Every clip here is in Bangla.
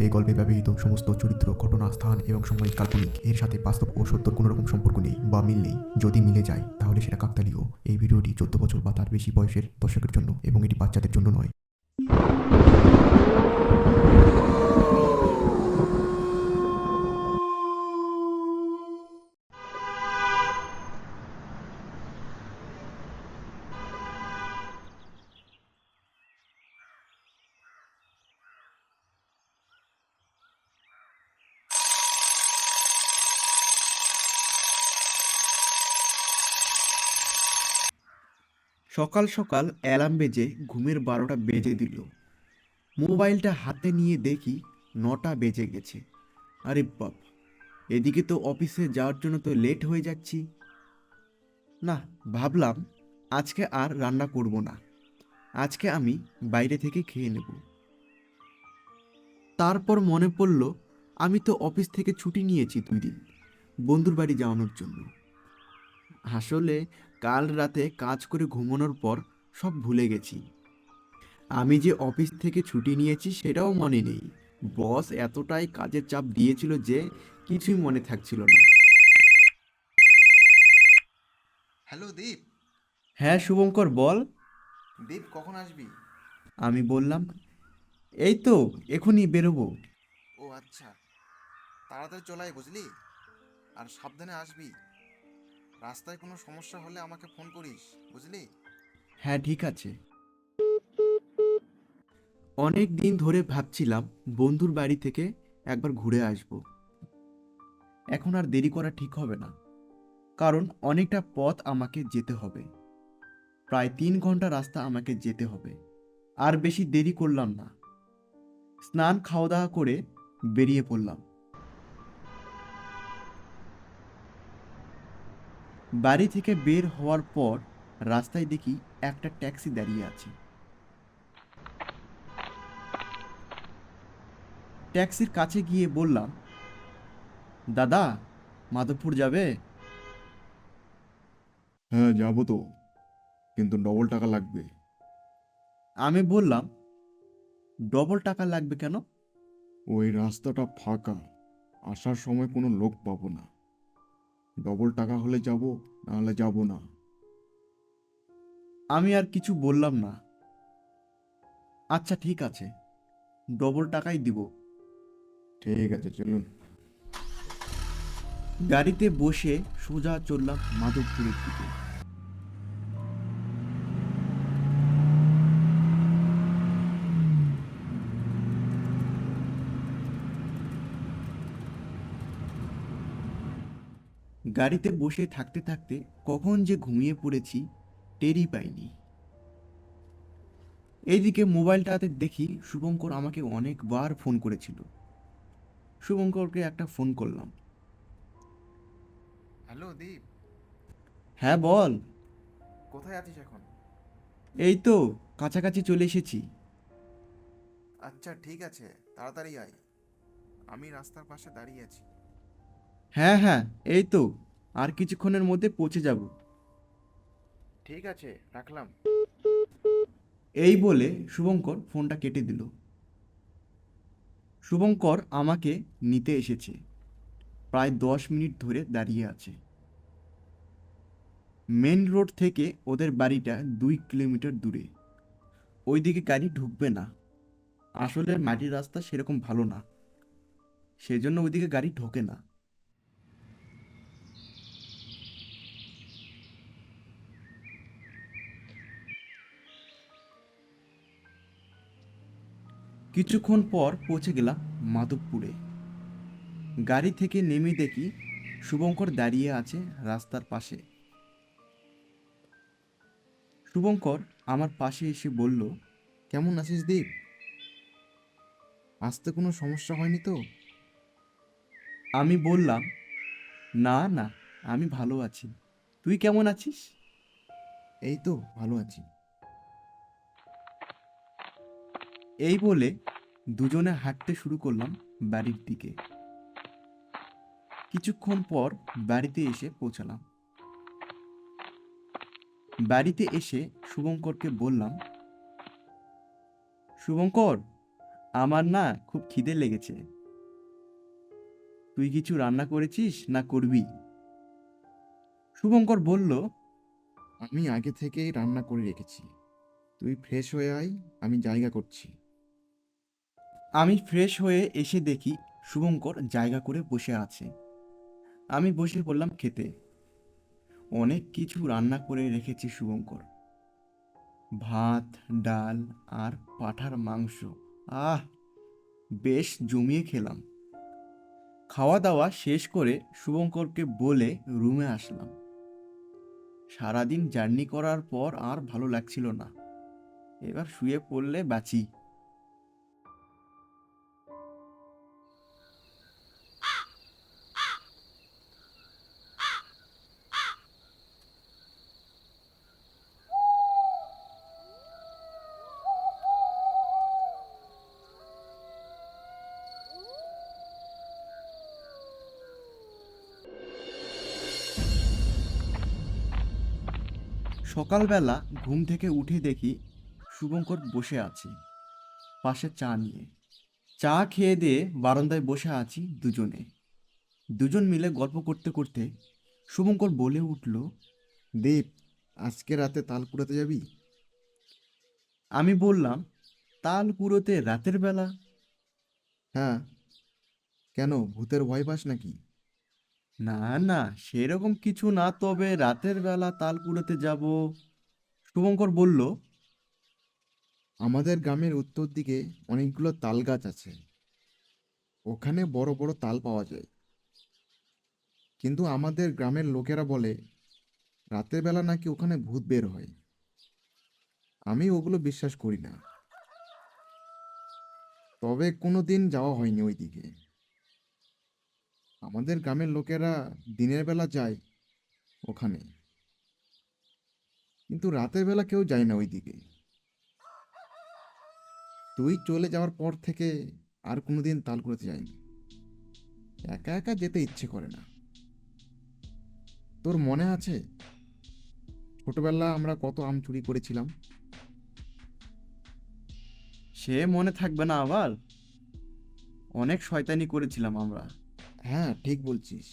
এই গল্পে ব্যবহৃত সমস্ত চরিত্র, ঘটনা, স্থান এবং সময় কাল্পনিক। এর সাথে বাস্তব ও সত্যর কোনো রকম সম্পর্ক নেই বা মিল নেই। যদি মিলে যায়, তাহলে সেটা কাকতালীয়। এই ভিডিওটি চোদ্দ বছর বা তার বেশি বয়সের দর্শকের জন্য এবং এটি বাচ্চাদের জন্য নয়। সকাল সকাল অ্যালার্ম বেজে ঘুমের বারোটা বেজে দিল। মোবাইলটা হাতে নিয়ে দেখি নটা বেজে গেছে। আরে বাপ, এদিকে তো অফিসে যাওয়ার জন্য তো লেট হয়ে যাচ্ছি। না, ভাবলাম আজকে আর রান্না করব না। আজকে আমি বাইরে থেকে খেয়ে নেব। তারপর মনে পড়ল, আমি তো অফিস থেকে ছুটি নিয়েছি দুই দিন, বন্ধুর বাড়ি যাওয়ানোর জন্য। আসলে কাল রাতে কাজ করে ঘুমানোর পর সব ভুলে গেছি। আমি যে অফিস থেকে ছুটি নিয়েছি সেটাও মনে নেই। বস এতটাই কাজের চাপ দিয়েছিল যে কিছুই মনে থাকছিল না। হ্যালো দীপ। হ্যাঁ শুভঙ্কর বল। দীপ কখন আসবি? আমি বললাম এই তো এখনই বেরোবো। ও আচ্ছা। তাড়াতাড়ি চলে আয় বুঝলি। আর সাবধানে আসবি। রাস্তায় কোনো সমস্যা হলে আমাকে ফোন করিস, বুঝলি? হ্যাঁ ঠিক আছে। অনেক দিন ধরে ভাবছিলাম বন্ধুর বাড়ি থেকে একবার ঘুরে আসব। এখন আর দেরি করা ঠিক হবে না, কারণ অনেকটা পথ আমাকে যেতে হবে। প্রায় তিন ঘণ্টা রাস্তা আমাকে যেতে হবে, আর বেশি দেরি করলাম না। স্নান খাওয়া দাওয়া করে বেরিয়ে পড়লাম। বাড়ি থেকে বের হওয়ার পর রাস্তায় দেখি একটা ট্যাক্সি দাঁড়িয়ে আছে। ট্যাক্সির কাছে গিয়ে বললাম দাদা মাধবপুর যাবে? হ্যাঁ যাব তো কিন্তু ডবল টাকা লাগবে। আমি বললাম ডবল টাকা লাগবে কেন? ওই রাস্তাটা ফাঁকা আসার সময় কোনো লোক পাবো না। ডবল টাকা হলে যাব না হলে যাব না। আমি আর কিছু বললাম না। আচ্ছা ঠিক আছে। ডবল টাকাই দিব। ঠিক আছে চলুন। গাড়িতে বসে সোজা চললাম মাধবপুরের দিকে। গাড়িতে বসে থাকতে থাকতে কখন যে ঘুমিয়ে পড়েছি টেরই পাইনি। এইদিকে মোবাইলটাতে দেখি শুভঙ্কর আমাকে অনেকবার ফোন করেছিল। শুভঙ্করকে একটা ফোন করলাম। হ্যালো দীপ। হ্যাঁ বল। কোথায় আছিস এখন? এই তো কাছাকাছি চলে এসেছি। আচ্ছা ঠিক আছে তাড়াতাড়ি আয়। আমি রাস্তার পাশে দাঁড়িয়ে আছি। হ্যাঁ হ্যাঁ এই তো। আর কিছুক্ষণের মধ্যে পৌঁছে যাব। ঠিক আছে রাখলাম। এই বলে শুভঙ্কর ফোনটা কেটে দিল। শুভঙ্কর আমাকে নিতে এসেছে। প্রায় দশ মিনিট ধরে দাঁড়িয়ে আছে। মেন রোড থেকে ওদের বাড়িটা দুই কিলোমিটার দূরে। ওইদিকে গাড়ি ঢুকবে না। আসলে মাটির রাস্তা সেরকম ভালো না। সেজন্য ওইদিকে গাড়ি ঢোকে না। কিছুক্ষণ পর পৌঁছে গেলাম মাধবপুরে। গাড়ি থেকে নেমে দেখি শুভঙ্কর দাঁড়িয়ে আছে রাস্তার পাশে। শুভঙ্কর আমার পাশে এসে বলল, কেমন আছিস দীপ আসতে কোনো সমস্যা হয়নি তো? আমি বললাম, না না, আমি ভালো আছি। তুই কেমন আছিস? এই তো, ভালো আছি। এই বলে দুজনে হাঁটতে শুরু করলাম বাড়ির দিকে। কিছুক্ষণ পর বাড়িতে এসে পৌঁছালাম। বাড়িতে এসে শুভঙ্করকে বললাম, শুভঙ্কর, আমার না খুব খিদে লেগেছে। তুই কিছু রান্না করেছিস না করবি? শুভঙ্কর বলল, আমি আগে থেকেই রান্না করে রেখেছি। তুই ফ্রেশ হয়ে আয়, আমি জায়গা করছি। আমি ফ্রেশ হয়ে এসে দেখি শুভঙ্কর জায়গা করে বসে আছে। আমি বসে পড়লাম খেতে। অনেক কিছু রান্না করে রেখেছে শুভঙ্কর। ভাত, ডাল আর পাঠার মাংস। আহ, বেশ জমিয়ে খেলাম। খাওয়া দাওয়া শেষ করে শুভঙ্করকে বলে রুমে আসলাম। সারাদিন জার্নি করার পর আর ভালো লাগছিল না। এবার শুয়ে পড়লে বাঁচি। সকালবেলা ঘুম থেকে উঠে দেখি শুভঙ্কর বসে আছে, পাশে চা নিয়ে। চা খেয়ে দিয়ে বারান্দায় বসে আছি দুজনে। দুজন মিলে গল্প করতে করতে শুভঙ্কর বলে উঠল, দেব, আজকে রাতে তাল কুড়াতে যাবি? আমি বললাম তাল কুড়োতে রাতের বেলা? হ্যাঁ। কেন, ভূতের ভয় পাস নাকি? না না, সেরকম কিছু না। তবে রাতের বেলা তাল যাব। শুভঙ্কর বলল, আমাদের গ্রামের উত্তর দিকে অনেকগুলো তাল গাছ আছে। ওখানে বড় বড় তাল পাওয়া যায়। কিন্তু আমাদের গ্রামের লোকেরা বলে, রাতের বেলা নাকি ওখানে ভূত বের হয়। আমি ওগুলো বিশ্বাস করি না। তবে কোনো দিন যাওয়া হয়নি ওই দিকে আমাদের গ্রামের লোকেরা দিনের বেলা যায় ওখানে। কিন্তু রাতের বেলা কেউ যায় না ওই দিকে তুই চলে যাওয়ার পর থেকে আর কোনোদিন তাল করতে যায়নি। একা একা যেতে ইচ্ছে করে না। তোর মনে আছে? ছোটবেলা আমরা কত আম চুরি করেছিলাম। সে মনে থাকবে না আবার। অনেক শয়তানি করেছিলাম আমরা। হ্যাঁ ঠিক বলছিস।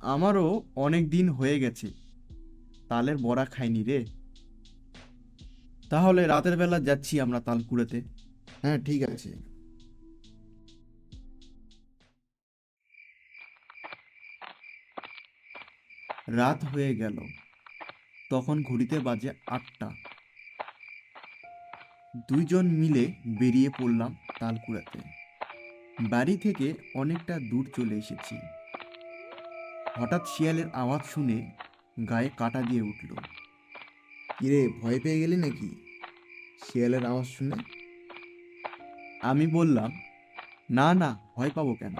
আমারও অনেক দিন হয়ে গেছে। তালের বড়া খাইনি রে। তাহলে রাতের বেলা যাচ্ছি আমরা তাল কুড়াতে হ্যাঁ ঠিক আছে। রাত হয়ে গেল। তখন ঘড়িতে বাজে আটটা। দুইজন মিলে বেরিয়ে পড়লাম তাল কুড়াতে বাড়ি থেকে অনেকটা দূর চলে এসেছি। হঠাৎ শিয়ালের আওয়াজ শুনে গায়ে কাটা দিয়ে উঠল। কিরে, ভয় পেয়ে গেলি নাকি? শিয়ালের আওয়াজ শুনে। আমি বললাম, না না, ভয় পাবো কেন?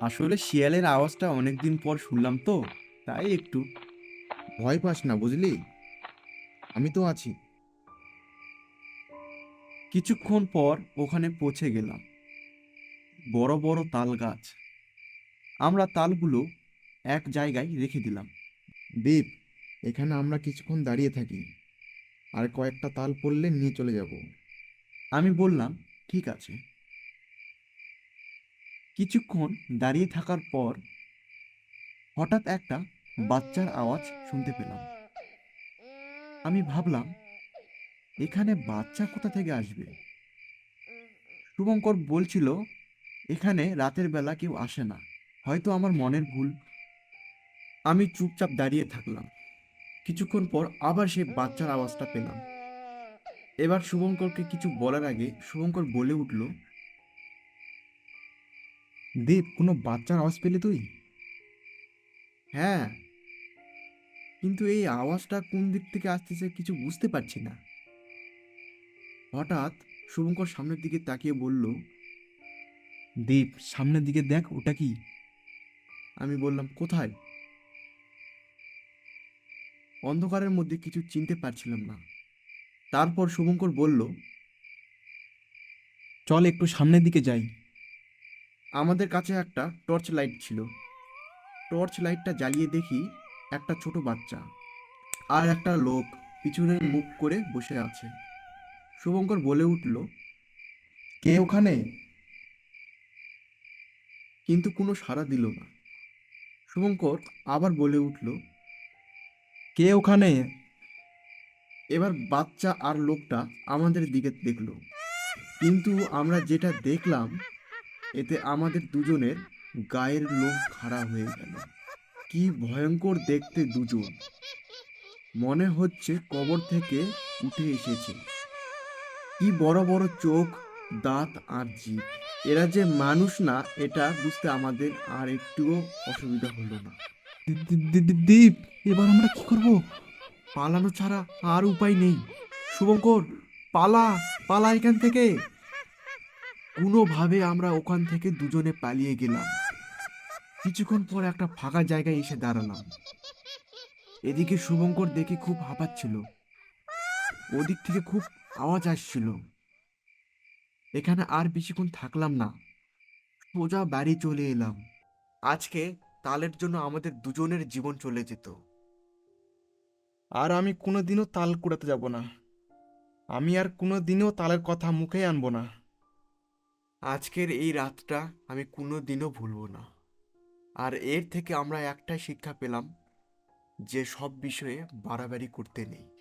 আসলে শিয়ালের আওয়াজটা অনেকদিন পর শুনলাম তো, তাই একটু। ভয় পাস না, বুঝলি? আমি তো আছি। কিছুক্ষণ পর ওখানে পৌঁছে গেলাম। বড় বড় তাল গাছ। আমরা তালগুলো এক জায়গায় রেখে দিলাম। দীপ এখানে আমরা কিছুক্ষণ দাঁড়িয়ে থাকি আর কয়েকটা তাল পড়লে নিয়ে চলে যাব। আমি বললাম ঠিক আছে। কিছুক্ষণ দাঁড়িয়ে থাকার পর হঠাৎ একটা বাচ্চার আওয়াজ শুনতে পেলাম। আমি ভাবলাম এখানে বাচ্চা কোথা থেকে আসবে? শুভঙ্কর বলছিল এখানে রাতের বেলা কেউ আসে না। হয়তো আমার মনের ভুল। আমি চুপচাপ দাঁড়িয়ে থাকলাম। কিছুক্ষণ পর আবার সেই বাচ্চার আওয়াজটা পেলাম। এবার শুভঙ্করকে কিছু বলার আগে শুভঙ্কর বলে উঠল, দেব, কোনো বাচ্চার আওয়াজ পেলে তুই? হ্যাঁ কিন্তু এই আওয়াজটা কোন দিক থেকে আসতেছে কিছু বুঝতে পারছি না। হঠাৎ শুভঙ্কর সামনের দিকে তাকিয়ে বলল দীপ সামনের দিকে দেখ ওটা কি? আমি বললাম কোথায়? অন্ধকারের মধ্যে কিছু চিনতে পারছিলাম না। তারপর শুভঙ্কর বলল চল একটু সামনের দিকে যাই। আমাদের কাছে একটা টর্চ লাইট ছিল। টর্চ লাইটটা জ্বালিয়ে দেখি একটা ছোট বাচ্চা আর একটা লোক পিছনের মুখ করে বসে আছে। শুভঙ্কর বলে উঠল কে ওখানে? কিন্তু কোনো সাড়া দিল না। শুভঙ্কর আবার বলে উঠল, কে ওখানে? এবার বাচ্চা আর লোকটা আমাদের দিকে দেখল। কিন্তু আমরা যেটা দেখলাম, এতে আমাদের দুজনের গায়ের লোম খাড়া হয়ে গেল। কি ভয়ঙ্কর দেখতে দুজন। মনে হচ্ছে কবর থেকে উঠে এসেছে। কি বড় বড় চোখ, দাঁত আর জিভ। এরা যে মানুষ না, এটা বুঝতে আমাদের আর একটুও অসুবিধা হলো না। দীপ, এবার আমরা কি করব? পালানো ছাড়া আর উপায় নেই। শুভঙ্কর, পালা পালা এখান থেকে। কোনোভাবে আমরা ওখান থেকে দুজনে পালিয়ে গেলাম। কিছুক্ষণ পর একটা ফাঁকা জায়গায় এসে দাঁড়ালাম। এদিকে শুভঙ্কর দেখে খুব হাঁপাচ্ছিল। ওদিক থেকে খুব আওয়াজ আসছিল। এখানে আর বেশিক্ষণ থাকলাম না। সোজা বাড়ি চলে এলাম। আজকে তালের জন্য আমাদের দুজনের জীবন চলে যেত। আর আমি কোনোদিনও তাল কুড়াতে যাব না। আমি আর কোনোদিনও তালের কথা মুখে আনব না। আজকের এই রাতটা আমি কোনো দিনও ভুলবো না। আর এর থেকে আমরা একটাই শিক্ষা পেলাম, যে সব বিষয়ে বাড়াবাড়ি করতে নেই।